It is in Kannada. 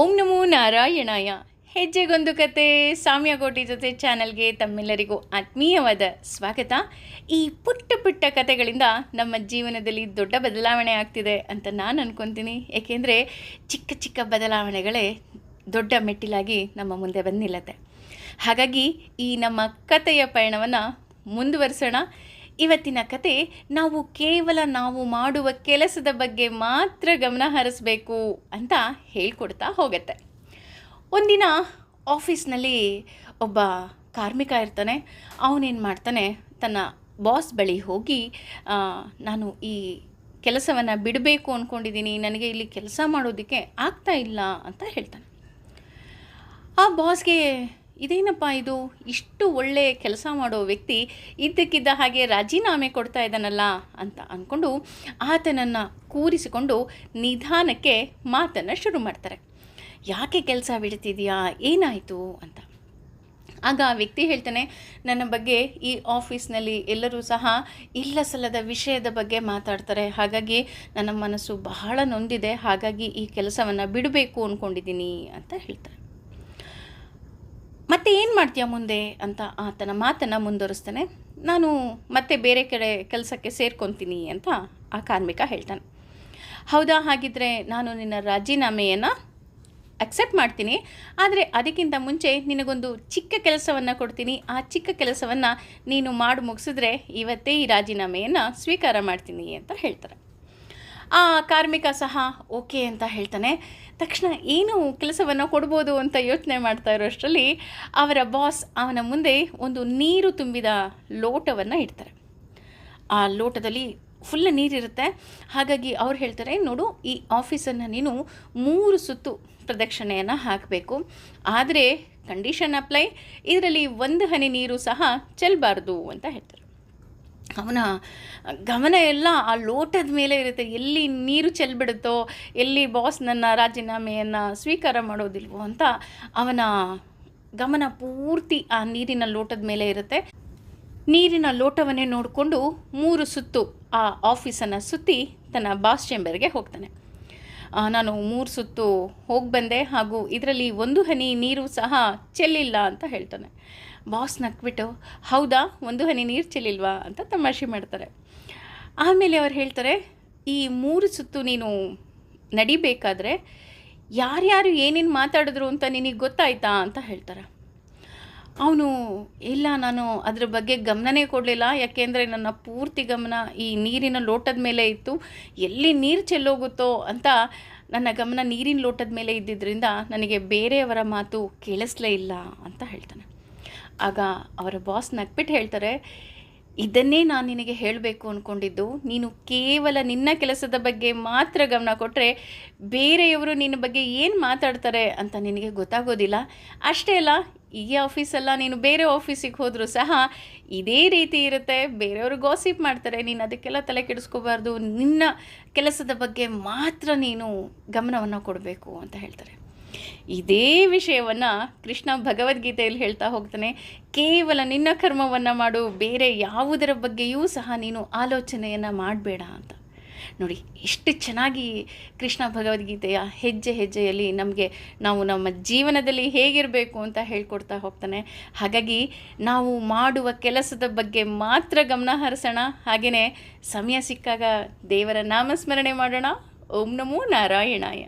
ಓಂ ನಮೋ ನಾರಾಯಣಾಯ. ಹೆಜ್ಜೆಗೊಂದು ಕತೆ. ಸಾಮ್ಯಗೋಟಿ ಜೊತೆ ಚಾನಲ್ಗೆ ತಮ್ಮೆಲ್ಲರಿಗೂ ಆತ್ಮೀಯವಾದ ಸ್ವಾಗತ. ಈ ಪುಟ್ಟ ಪುಟ್ಟ ಕತೆಗಳಿಂದ ನಮ್ಮ ಜೀವನದಲ್ಲಿ ದೊಡ್ಡ ಬದಲಾವಣೆ ಆಗ್ತಿದೆ ಅಂತ ನಾನು ಅನ್ಕೊತೀನಿ. ಏಕೆಂದರೆ ಚಿಕ್ಕ ಚಿಕ್ಕ ಬದಲಾವಣೆಗಳೇ ದೊಡ್ಡ ಮೆಟ್ಟಿಲಾಗಿ ನಮ್ಮ ಮುಂದೆ ಬಂದು ನಿಲ್ಲತ್ತೆ ಹಾಗಾಗಿ ಈ ನಮ್ಮ ಕತೆಯ ಪಯಣವನ್ನು ಮುಂದುವರಿಸೋಣ. ಇವತ್ತಿನ ಕತೆ, ನಾವು ಕೇವಲ ನಾವು ಮಾಡುವ ಕೆಲಸದ ಬಗ್ಗೆ ಮಾತ್ರ ಗಮನ ಹರಿಸಬೇಕು ಅಂತ ಹೇಳ್ಕೊಡ್ತಾ ಹೋಗುತ್ತೆ. ಒಂದಿನ ಆಫೀಸ್ನಲ್ಲಿ ಒಬ್ಬ ಕಾರ್ಮಿಕ ಇರ್ತಾನೆ, ಅವನೇನು ಮಾಡ್ತಾನೆ, ತನ್ನ ಬಾಸ್ ಬಳಿ ಹೋಗಿ ನಾನು ಈ ಕೆಲಸವನ್ನು ಬಿಡಬೇಕು ಅಂದ್ಕೊಂಡಿದ್ದೀನಿ ನನಗೆ ಇಲ್ಲಿ ಕೆಲಸ ಮಾಡೋದಕ್ಕೆ ಆಗ್ತಾ ಇಲ್ಲ ಅಂತ ಹೇಳ್ತಾನೆ. ಆ ಬಾಸ್ಗೆ ಇದೇನಪ್ಪ ಇದು? ಇಷ್ಟು ಒಳ್ಳೆಯ ಕೆಲಸ ಮಾಡೋ ವ್ಯಕ್ತಿ ಇದ್ದಕ್ಕಿದ್ದ ಹಾಗೆ ರಾಜೀನಾಮೆ ಕೊಡ್ತಾ ಇದ್ದಾನಲ್ಲ ಅಂತ ಅಂದ್ಕೊಂಡು ಆತನನ್ನು ಕೂರಿಸಿಕೊಂಡು ನಿಧಾನಕ್ಕೆ ಮಾತನ್ನು ಶುರು ಮಾಡ್ತಾರೆ. ಯಾಕೆ ಕೆಲಸ ಬಿಡ್ತಿದೆಯಾ? ಏನಾಯಿತು ಅಂತ. ಆಗ ಆ ವ್ಯಕ್ತಿ ಹೇಳ್ತಾನೆ, ನನ್ನ ಬಗ್ಗೆ ಈ ಆಫೀಸ್ನಲ್ಲಿ ಎಲ್ಲರೂ ಸಹ ಇಲ್ಲ ಸಲ್ಲದ ವಿಷಯದ ಬಗ್ಗೆ ಮಾತಾಡ್ತಾರೆ. ಹಾಗಾಗಿ ನನ್ನ ಮನಸ್ಸು ಬಹಳ ನೊಂದಿದೆ. ಹಾಗಾಗಿ ಈ ಕೆಲಸವನ್ನು ಬಿಡಬೇಕು ಅಂದ್ಕೊಂಡಿದ್ದೀನಿ ಅಂತ ಹೇಳ್ತಾರೆ ಮತ್ತೆ ಏನು ಮಾಡ್ತೀಯ ಮುಂದೆ ಅಂತ ಆತನ ಮಾತನ್ನು ಮುಂದುವರಿಸ್ತಾನೆ. ನಾನು ಮತ್ತೆ ಬೇರೆ ಕಡೆ ಕೆಲಸಕ್ಕೆ ಸೇರ್ಕೊತೀನಿ ಅಂತ ಆ ಕಾರ್ಮಿಕ ಹೇಳ್ತಾನೆ. ಹೌದಾ? ಹಾಗಿದ್ರೆ ನಾನು ನಿನ್ನ ರಾಜೀನಾಮೆಯನ್ನು ಅಕ್ಸೆಪ್ಟ್ ಮಾಡ್ತೀನಿ. ಆದರೆ ಅದಕ್ಕಿಂತ ಮುಂಚೆ ನಿನಗೊಂದು ಚಿಕ್ಕ ಕೆಲಸವನ್ನು ಕೊಡ್ತೀನಿ. ಆ ಚಿಕ್ಕ ಕೆಲಸವನ್ನು ನೀನು ಮಾಡಿ ಮುಗಿಸಿದ್ರೆ ಇವತ್ತೇ ಈ ರಾಜೀನಾಮೆಯನ್ನು ಸ್ವೀಕಾರ ಮಾಡ್ತೀನಿ ಅಂತ ಹೇಳ್ತಾರೆ. ಆ ಕಾರ್ಮಿಕ ಸಹ ಓಕೆ ಅಂತ ಹೇಳ್ತಾನೆ. ತಕ್ಷಣ ಏನು ಕೆಲಸವನ್ನು ಕೊಡ್ಬೋದು ಅಂತ ಯೋಚನೆ ಮಾಡ್ತಾ ಇರೋಷ್ಟರಲ್ಲಿ ಅವರ ಬಾಸ್ ಅವನ ಮುಂದೆ ಒಂದು ನೀರು ತುಂಬಿದ ಲೋಟವನ್ನು ಇಡ್ತಾರೆ. ಆ ಲೋಟದಲ್ಲಿ ಫುಲ್ ನೀರಿರುತ್ತೆ. ಹಾಗಾಗಿ ಅವ್ರು ಹೇಳ್ತಾರೆ, ನೋಡು, ಈ ಆಫೀಸನ್ನು ನೀನು ಮೂರು ಸುತ್ತು ಪ್ರದಕ್ಷಿಣೆಯನ್ನು ಹಾಕಬೇಕು. ಆದರೆ ಕಂಡೀಷನ್ ಅಪ್ಲೈ ಇದರಲ್ಲಿ ಒಂದು ಹನಿ ನೀರು ಸಹ ಚೆಲ್ಲಬಾರ್ದು ಅಂತ ಹೇಳ್ತಾರೆ. ಅವನ ಗಮನ ಎಲ್ಲ ಆ ಲೋಟದ ಮೇಲೆ ಇರುತ್ತೆ. ಎಲ್ಲಿ ನೀರು ಚೆಲ್ಬಿಡುತ್ತೋ, ಎಲ್ಲಿ ಬಾಸ್ ನನ್ನ ರಾಜೀನಾಮೆಯನ್ನು ಸ್ವೀಕಾರ ಮಾಡೋದಿಲ್ವೋ ಅಂತ ಅವನ ಗಮನ ಪೂರ್ತಿ ಆ ನೀರಿನ ಲೋಟದ ಮೇಲೆ ಇರುತ್ತೆ. ನೀರಿನ ಲೋಟವನ್ನೇ ನೋಡಿಕೊಂಡು ಮೂರು ಸುತ್ತು ಆ ಆಫೀಸನ್ನು ಸುತ್ತಿ ತನ್ನ ಬಾಸ್ ಚೇಂಬರ್ಗೆ ಹೋಗ್ತಾನೆ. ನಾನು ಮೂರು ಸುತ್ತು ಹೋಗಿ ಬಂದೆ ಹಾಗೂ ಇದರಲ್ಲಿ ಒಂದು ಹನಿ ನೀರು ಸಹ ಚೆಲ್ಲಿಲ್ಲ ಅಂತ ಹೇಳ್ತಾನೆ. ಬಾಸ್ ನಕ್ಬಿಟ್ಟು, ಹೌದಾ? ಒಂದು ಹನಿ ನೀರು ಚೆಲ್ಲಿಲ್ವಾ? ಅಂತ ತಮಾಷೆ ಮಾಡ್ತಾರೆ. ಆಮೇಲೆ ಅವ್ರು ಹೇಳ್ತಾರೆ, ಈ ಮೂರು ಸುತ್ತು ನೀನು ನಡಿಬೇಕಾದ್ರೆ ಯಾರ್ಯಾರು ಏನೇನು ಮಾತಾಡಿದ್ರು ಅಂತ ನಿನಗೆ ಗೊತ್ತಾಯ್ತಾ? ಅಂತ ಹೇಳ್ತಾರೆ. ಅವನು, ಇಲ್ಲ, ನಾನು ಅದ್ರ ಬಗ್ಗೆ ಗಮನನೇ ಕೊಡಲಿಲ್ಲ. ಯಾಕೆಂದರೆ ನನ್ನ ಪೂರ್ತಿ ಗಮನ ಈ ನೀರಿನ ಲೋಟದ ಮೇಲೆ ಇತ್ತು. ಎಲ್ಲಿ ನೀರು ಚೆಲ್ಲೋಗುತ್ತೋ ಅಂತ ನನ್ನ ಗಮನ ನೀರಿನ ಲೋಟದ ಮೇಲೆ ಇದ್ದಿದ್ದರಿಂದ ನನಗೆ ಬೇರೆಯವರ ಮಾತು ಕೇಳಿಸ್ಲೇ ಇಲ್ಲ, ಅಂತ ಹೇಳ್ತಾನೆ. ಆಗ ಅವರ ಬಾಸ್ ನಗ್ಬಿಟ್ಟು ಹೇಳ್ತಾರೆ, ಇದನ್ನೇ ನಾನು ನಿನಗೆ ಹೇಳಬೇಕು ಅಂದ್ಕೊಂಡಿದ್ದು ನೀನು ಕೇವಲ ನಿನ್ನ ಕೆಲಸದ ಬಗ್ಗೆ ಮಾತ್ರ ಗಮನ ಕೊಟ್ಟರೆ ಬೇರೆಯವರು ನಿನ್ನ ಬಗ್ಗೆ ಏನು ಮಾತಾಡ್ತಾರೆ ಅಂತ ನಿನಗೆ ಗೊತ್ತಾಗೋದಿಲ್ಲ. ಅಷ್ಟೇ ಅಲ್ಲ, ಈ ಆಫೀಸಲ್ಲ ನೀನು ಬೇರೆ ಆಫೀಸಿಗೆ ಹೋದರೂ ಸಹ ಇದೇ ರೀತಿ ಇರುತ್ತೆ. ಬೇರೆಯವರು ಗಾಸಿಪ್ ಮಾಡ್ತಾರೆ, ನೀನು ಅದಕ್ಕೆಲ್ಲ ತಲೆ ಕೆಡಿಸ್ಕೋಬಾರ್ದು. ನಿನ್ನ ಕೆಲಸದ ಬಗ್ಗೆ ಮಾತ್ರ ನೀನು ಗಮನವನ್ನು ಕೊಡಬೇಕು ಅಂತ ಹೇಳ್ತಾರೆ. ಇದೇ ವಿಷಯವನ್ನು ಕೃಷ್ಣ ಭಗವದ್ಗೀತೆಯಲ್ಲಿ ಹೇಳ್ತಾ ಹೋಗ್ತಾನೆ. ಕೇವಲ ನಿನ್ನ ಕರ್ಮವನ್ನು ಮಾಡು, ಬೇರೆ ಯಾವುದರ ಬಗ್ಗೆಯೂ ಸಹ ನೀನು ಆಲೋಚನೆಯನ್ನು ಮಾಡಬೇಡ ಅಂತ. ನೋಡಿ, ಎಷ್ಟು ಚೆನ್ನಾಗಿ ಕೃಷ್ಣ ಭಗವದ್ಗೀತೆಯ ಹೆಜ್ಜೆ ಹೆಜ್ಜೆಯಲ್ಲಿ ನಮಗೆ ನಾವು ನಮ್ಮ ಜೀವನದಲ್ಲಿ ಹೇಗಿರಬೇಕು ಅಂತ ಹೇಳ್ಕೊಡ್ತಾ ಹೋಗ್ತಾನೆ. ಹಾಗಾಗಿ ನಾವು ಮಾಡುವ ಕೆಲಸದ ಬಗ್ಗೆ ಮಾತ್ರ ಗಮನ ಹರಿಸೋಣ. ಹಾಗೆಯೇ ಸಮಯ ಸಿಕ್ಕಾಗ ದೇವರ ನಾಮಸ್ಮರಣೆ ಮಾಡೋಣ. ಓಂ ನಮೋ ನಾರಾಯಣಾಯ.